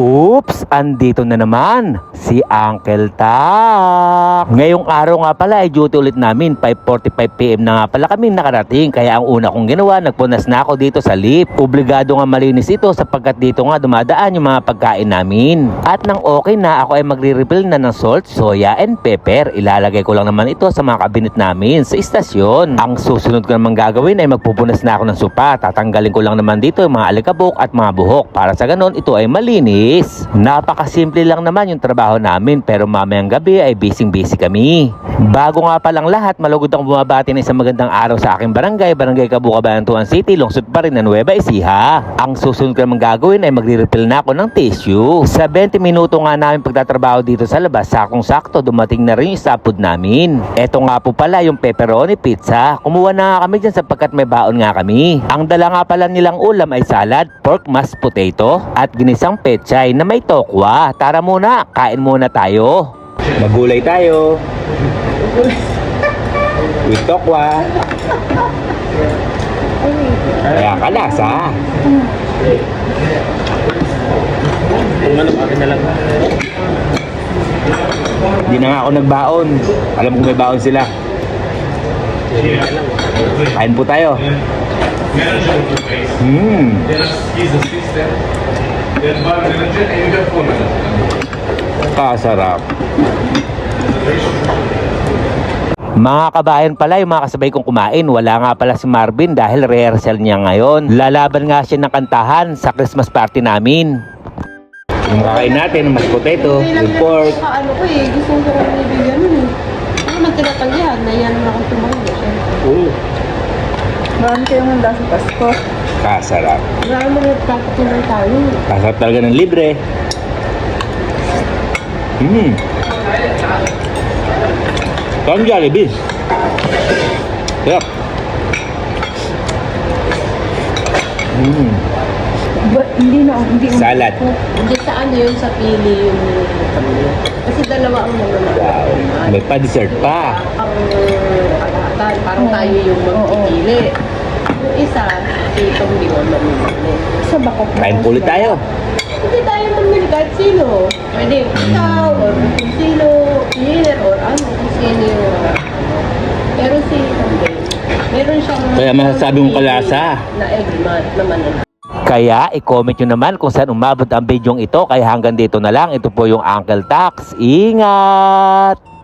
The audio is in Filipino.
Oops! Andito na naman si Uncle Tak. Ngayong araw nga pala ay duty ulit namin. 5.45pm na nga pala kami nakarating. Kaya ang una kong ginawa, nagpunas na ako dito sa lift. Obligado nga malinis ito sapagkat dito nga dumadaan yung mga pagkain namin. At nang okay na, ako ay magre-refill na ng salt, soya, and pepper. Ilalagay ko lang naman ito sa mga kabinet namin sa istasyon. Ang susunod ko naman gagawin ay magpupunas na ako ng supa. Tatanggalin ko lang naman dito yung mga alikabok at mga buhok. Para sa ganon, ito ay malinis. Napakasimple lang naman yung trabaho namin pero mamayang gabi ay busy-busy kami. Bago nga palang lahat, malugod akong bumabati ng isang magandang araw sa aking barangay, Barangay Kabukabayan, Tuan City, lungsod pa rin ng Nueva Ecija. Ang susunod ko naman gagawin ay magre-refill na ako ng tissue. Sa 20 minuto nga namin pagtatrabaho dito sa labas, sakong sakto dumating na rin yung sapod namin. Eto nga po pala yung pepperoni pizza. Kumuha na nga kami dyan sapagkat may baon nga kami. Ang dala nga pala nilang ulam ay salad, pork mashed potato, at ginisang pechay na may tokwa. Tara muna, kain muna tayo. Magulay tayo. With tokwa. Kaya kalasa. Kung ano. Hindi na nga ako nagbaon. Alam ko may baon sila. Kain po tayo. Hmm. Kasarap. Mga kabayan pala, yung mga kasabay kong kumain, wala nga pala si Marvin dahil rehearsal niya ngayon. Lalaban nga siya ng kantahan sa Christmas party namin. Yung kakain natin, mas potato, with pork, Ano ko eh, gusto ko rin ibigyan nun eh. Ako naman tinatanggihan, nahiyan naman akong tumawag. uh, Marami kayong handa sa Pasko. Kasarap. Marami mo nagpapatuloy tayo. Kasarap talaga ng libre. Hmm. Parang Jollibee. Sarap. Hmm. Ba, hindi na, hindi Salad. Hindi sa ano yun, sa pili yung. Kasi dalawa ang mga Wow. May pa-dessert pa. Ang kalahatan, parang tayo yung magpipili. Yung isa, si itong di ko mamimili. Sa bako Kain po ulit tayo. Hindi tayo mamili kahit sino. Pwede ikaw, or kung sino, cleaner, or ano, kung sino yung... Pero si Tombe, meron siyang... Kaya masasabi mong kalasa. Na egg mat naman. Kaya i-comment nyo naman kung saan umabot ang bidyong ito. Kaya hanggang dito na lang. Ito po yung Uncle Tax. Ingat!